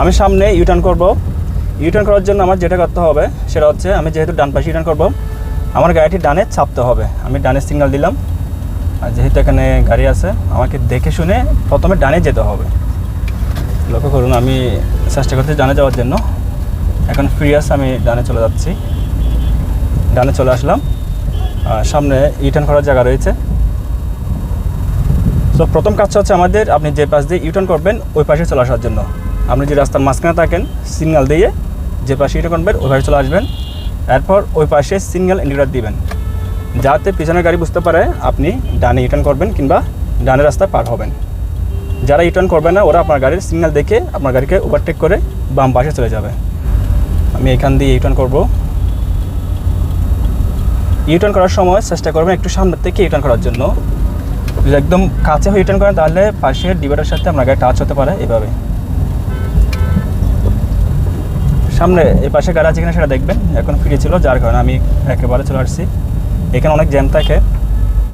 আমি সামনে ইউটার্ন করব। ইউটার্ন করার জন্য আমার যেটা করতে হবে, সেটা হচ্ছে আমি যেহেতু ডান পাশে ইউটার্ন করব, আমার গাড়িটি ডানে চাপতে হবে। আমি ডানে সিগন্যাল দিলাম। আর যেহেতু এখানে গাড়ি আছে, আমাকে দেখে শুনে প্রথমে ডানে যেতে হবে। লক্ষ্য করুন, আমি চেষ্টা করছি ডানে যাওয়ার জন্য। এখন ফ্রি আছে, আমি ডানে চলে যাচ্ছি। ডানে চলে আসলাম। সামনে ইউটার্ন করার জায়গা রয়েছে। তো প্রথম কাজটা হচ্ছে আমাদের, আপনি যে পাশ দিয়ে ইউটার্ন করবেন, ওই পাশে চলে আসার জন্য। আপনি যে রাস্তার মাঝখানে থাকেন, সিগন্যাল দিয়ে যে পাশে ইউটার্ন করবেন ওই পাশে চলে আসবেন। এরপর ওই পাশে সিগন্যাল ইন্ডিকেটার দিবেন। যাতে পিছনের গাড়ি বুঝতে পারে আপনি ডানে ইউটার্ন করবেন কিংবা ডানে রাস্তা পার হবেন। যারা ইউটার্ন করবে না, ওরা আপনার গাড়ির সিগন্যাল দেখে আপনার গাড়িকে ওভারটেক করে বাম পাশে চলে যাবে। আমি এখান দিয়ে ইউটার্ন করব। ইউটার্ন করার সময় চেষ্টা করবেন একটু সামনের থেকে ইউটার্ন করার জন্য। যদি একদম কাছে হয়ে রিটার্ন করেন, তাহলে পাশের ডিভাইডার সাথে আপনার গাড়ি টাচ হতে পারে এভাবে। সামনে এই পাশে গাড়ি আছে কিনা সেটা দেখবেন। এখন ফিরেছিল ছিল, যার কারণে আমি একেবারে চলে আসছি। এখানে অনেক জ্যাম থাকে।